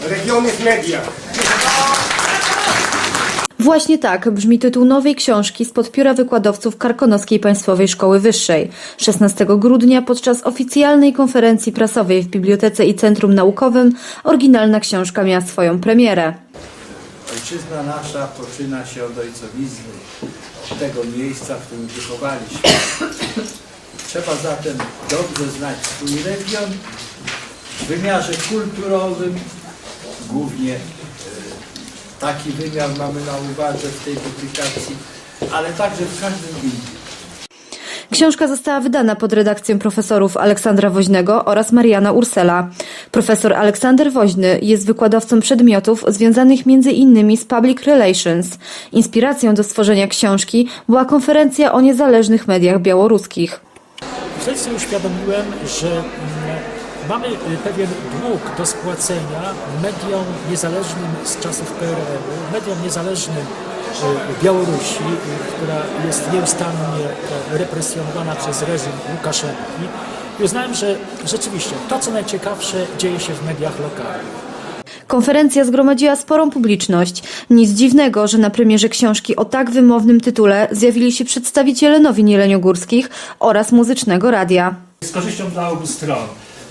Regiony w mediach. Właśnie tak brzmi tytuł nowej książki spod pióra wykładowców Karkonoskiej Państwowej Szkoły Wyższej. 16 grudnia podczas oficjalnej konferencji prasowej w Bibliotece i Centrum Naukowym oryginalna książka miała swoją premierę. Ojczyzna nasza poczyna się od ojcowizny, od tego miejsca, w którym wychowaliśmy. Trzeba zatem dobrze znać swój region w wymiarze kulturowym. Głównie e, taki wymiar mamy na uwadze w tej publikacji, ale także w każdym innym. Książka została wydana pod redakcją profesorów Aleksandra Woźnego oraz Mariana Ursela. Profesor Aleksander Woźny jest wykładowcą przedmiotów związanych m.in. z public relations. Inspiracją do stworzenia książki była konferencja o niezależnych mediach białoruskich. Wtedy sobie uświadomiłem, że mamy y, pewien dług do spłacenia mediom niezależnym z czasów PRL-u, mediom niezależnym y, Białorusi, y, która jest nieustannie e, represjonowana przez reżim Łukaszenki. I uznałem, że rzeczywiście to, co najciekawsze, dzieje się w mediach lokalnych. Konferencja zgromadziła sporą publiczność. Nic dziwnego, że na premierze książki o tak wymownym tytule zjawili się przedstawiciele nowin jeleniogórskich oraz muzycznego radia. Z korzyścią dla obu stron.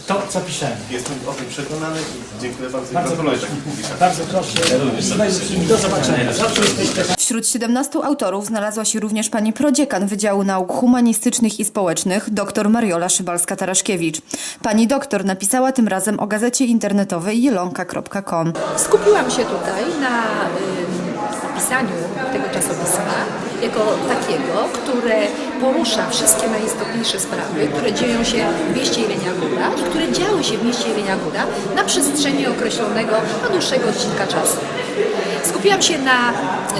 To, co piszemy. Jestem o tym przekonany i dziękuję bardzo. Bardzo proszę. Bardzo proszę. Do zobaczenia. Zawsze jesteście Wśród 17 autorów znalazła się również pani prodziekan Wydziału Nauk Humanistycznych i Społecznych, dr Mariola Szybalska-Taraszkiewicz. Pani doktor napisała tym razem o gazecie internetowej jelonka.com. Skupiłam się tutaj na ym, opisaniu tego czasopisma jako takiego, które porusza wszystkie najistotniejsze sprawy, które dzieją się w mieście Jelenia Góra i które działy się w mieście Jelenia Góra na przestrzeni określonego, no dłuższego odcinka czasu. Skupiłam się na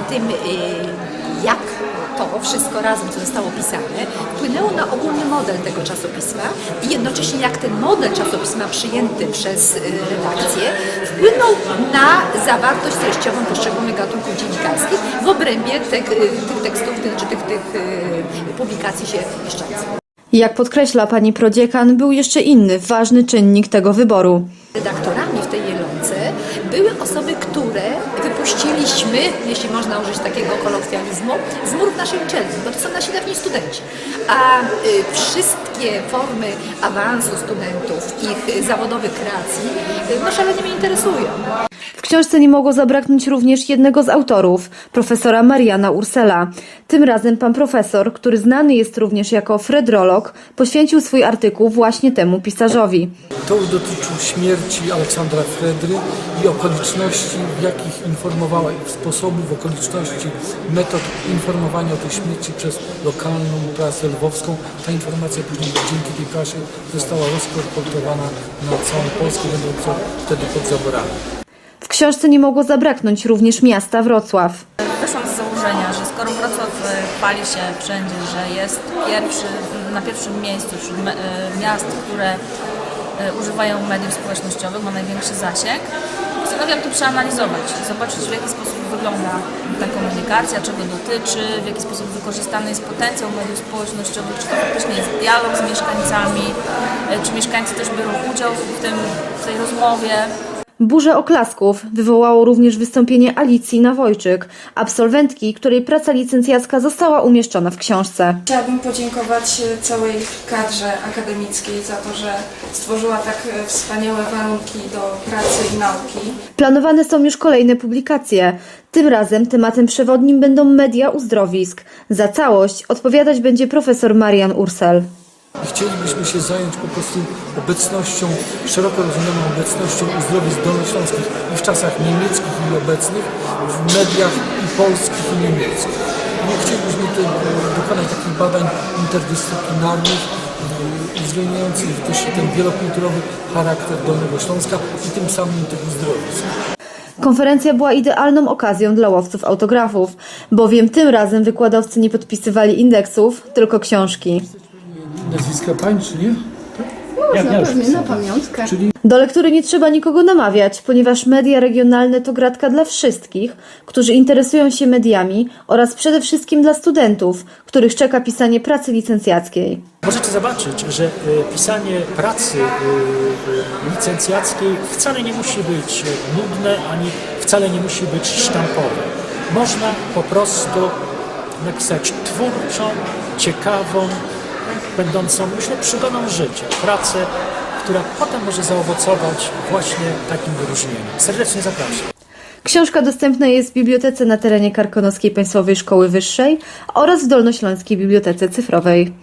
tym, y, jak to wszystko razem, co zostało opisane, wpłynęło na ogólny model tego czasopisma i jednocześnie jak ten model czasopisma przyjęty przez y, redakcję wpłynął na zawartość treściową poszczególnych gatunków dziennikarskich w obrębie tych, y, tych tekstów, tych, czy tych, tych y, publikacji się mieszczących. Jak podkreśla pani prodziekan, był jeszcze inny ważny czynnik tego wyboru. Redaktorami w tej Jelonce były osoby, które wypuściliśmy, jeśli można użyć takiego kolokwializmu, z murów naszej uczelni, bo to są nasi dawni studenci. A y, wszystkie formy awansu studentów, ich y, zawodowych kreacji, y, no szalenie mnie interesują. Książce nie mogło zabraknąć również jednego z autorów, profesora Mariana Ursela. Tym razem pan profesor, który znany jest również jako fredrolog, poświęcił swój artykuł właśnie temu pisarzowi. To dotyczył śmierci Aleksandra Fredry i okoliczności, w jakich informowała, sposobów, okoliczności, metod informowania o tej śmierci przez lokalną prasę lwowską. Ta informacja później dzięki tej prasie została rozkolportowana na całą Polskę, będącą wtedy pod zaborami. Książce nie mogło zabraknąć również miasta Wrocław. Wyszłam z założenia, że skoro Wrocław e, chwali się wszędzie, że jest pierwszy, na pierwszym miejscu wśród e, miast, które e, używają mediów społecznościowych, ma największy zasięg, postanowiłam to przeanalizować, zobaczyć w jaki sposób wygląda ta komunikacja, czego dotyczy, w jaki sposób wykorzystany jest potencjał mediów społecznościowych, czy to faktycznie jest dialog z mieszkańcami, e, czy mieszkańcy też biorą udział w, tym, w tej rozmowie. Burzę oklasków wywołało również wystąpienie Alicji Nawojczyk, absolwentki, której praca licencjacka została umieszczona w książce. Chciałabym podziękować całej kadrze akademickiej za to, że stworzyła tak wspaniałe warunki do pracy i nauki. Planowane są już kolejne publikacje. Tym razem tematem przewodnim będą media uzdrowisk. Za całość odpowiadać będzie profesor Marian Ursel. Chcielibyśmy się zająć po prostu obecnością, szeroko rozumianą obecnością uzdrowisk dolnośląskich i w czasach niemieckich i obecnych, w mediach i polskich i niemieckich. I chcielibyśmy tutaj e, dokonać takich badań interdyscyplinarnych, e, uwzględniających też ten wielokulturowy charakter Dolnego Śląska i tym samym tych uzdrowisk. Konferencja była idealną okazją dla łowców autografów, bowiem tym razem wykładowcy nie podpisywali indeksów, tylko książki. Nazwiska pań, czy nie? Można ja pewnie na pamiątkę. Do lektury nie trzeba nikogo namawiać, ponieważ media regionalne to gratka dla wszystkich, którzy interesują się mediami oraz przede wszystkim dla studentów, których czeka pisanie pracy licencjackiej. Możecie zobaczyć, że y, pisanie pracy y, y, licencjackiej wcale nie musi być nudne, ani wcale nie musi być sztampowe. Można po prostu napisać twórczą, ciekawą, będącą, myślę, przygodą życia. Pracę, która potem może zaowocować właśnie takim wyróżnieniem. Serdecznie zapraszam. Książka dostępna jest w bibliotece na terenie Karkonoskiej Państwowej Szkoły Wyższej oraz w Dolnośląskiej Bibliotece Cyfrowej.